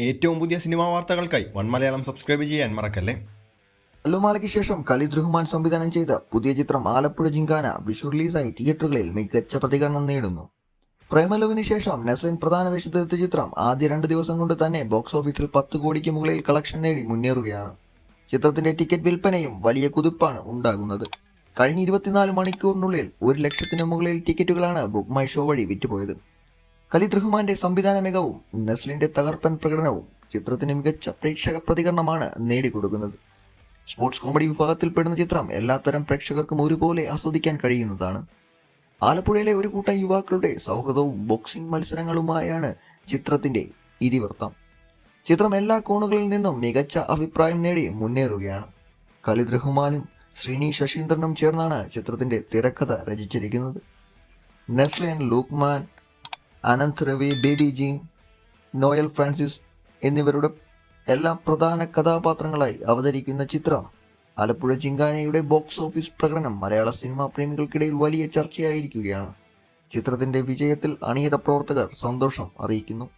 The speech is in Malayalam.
ഏറ്റവും പുതിയ സിനിമാ വാർത്തകൾക്കായി വൺ മലയാളം സബ്സ്ക്രൈബ് ചെയ്യാൻ മറക്കല്ലേ? അല്ലുമാലയ്ക്ക് ശേഷം കലി റഹ്മാൻ സംവിധാനം ചെയ്ത പുതിയ ചിത്രം ആലപ്പുഴ ജിങ്കാന വിഷു റിലീസായി തിയേറ്ററുകളിൽ മികച്ച പ്രതികരണം നേടുന്നു. പ്രേമലുവിന് ശേഷം നസ്ലിൻ പ്രധാന വേഷത്തിലെത്തിയ ചിത്രം ആദ്യ രണ്ട് ദിവസം കൊണ്ട് തന്നെ ബോക്സ് ഓഫീസിൽ പത്ത് കോടിക്ക് മുകളിൽ കളക്ഷൻ നേടി മുന്നേറുകയാണ്. ചിത്രത്തിന്റെ ടിക്കറ്റ് വിൽപ്പനയും വലിയ കുതിപ്പാണ് ഉണ്ടാകുന്നത്. കഴിഞ്ഞ ഇരുപത്തിനാല് മണിക്കൂറിനുള്ളിൽ ഒരു ലക്ഷത്തിന് മുകളിൽ ടിക്കറ്റുകളാണ് ബുക്ക് മൈ ഷോ വഴി വിറ്റുപോയത്. ഖലിദ് റഹ്മാന്റെ സംവിധാന മികവും നസ്ലിന്റെ തകർപ്പൻ പ്രകടനവും ചിത്രത്തിന് മികച്ച പ്രേക്ഷക പ്രതികരണമാണ് നേടിക്കൊടുക്കുന്നത്. സ്പോർട്സ് കോമഡി വിഭാഗത്തിൽപ്പെടുന്ന ചിത്രം എല്ലാത്തരം പ്രേക്ഷകർക്കും ഒരുപോലെ ആസ്വദിക്കാൻ കഴിയുന്നതാണ്. ആലപ്പുഴയിലെ ഒരു കൂട്ടം യുവാക്കളുടെ സൗഹൃദവും ബോക്സിംഗ് മത്സരങ്ങളുമായാണ് ചിത്രത്തിന്റെ ഇതിവൃത്തം. ചിത്രം എല്ലാ കോണുകളിൽ നിന്നും മികച്ച അഭിപ്രായം നേടി മുന്നേറുകയാണ്. ഖലിദ് റഹ്മാനും ശ്രീനി ശശീന്ദ്രനും ചേർന്നാണ് ചിത്രത്തിന്റെ തിരക്കഥ രചിച്ചിരിക്കുന്നത്. Naslen Lukman Ananth Ravi Baby Jean Noel Francis എന്നിവരുടെ എല്ലാ പ്രധാന കഥാപാത്രങ്ങളായി അവതരിക്കുന്ന ചിത്രം. ആലപ്പുഴ ചിങ്കാനയുടെ ബോക്സ് ഓഫീസ് പ്രകടനം മലയാള സിനിമാ പ്രേമികൾക്കിടയിൽ വലിയ ചർച്ചയായിരിക്കുകയാണ്. ചിത്രത്തിന്റെ വിജയത്തിൽ അണിയറ പ്രവർത്തകർ സന്തോഷം അറിയിക്കുന്നു.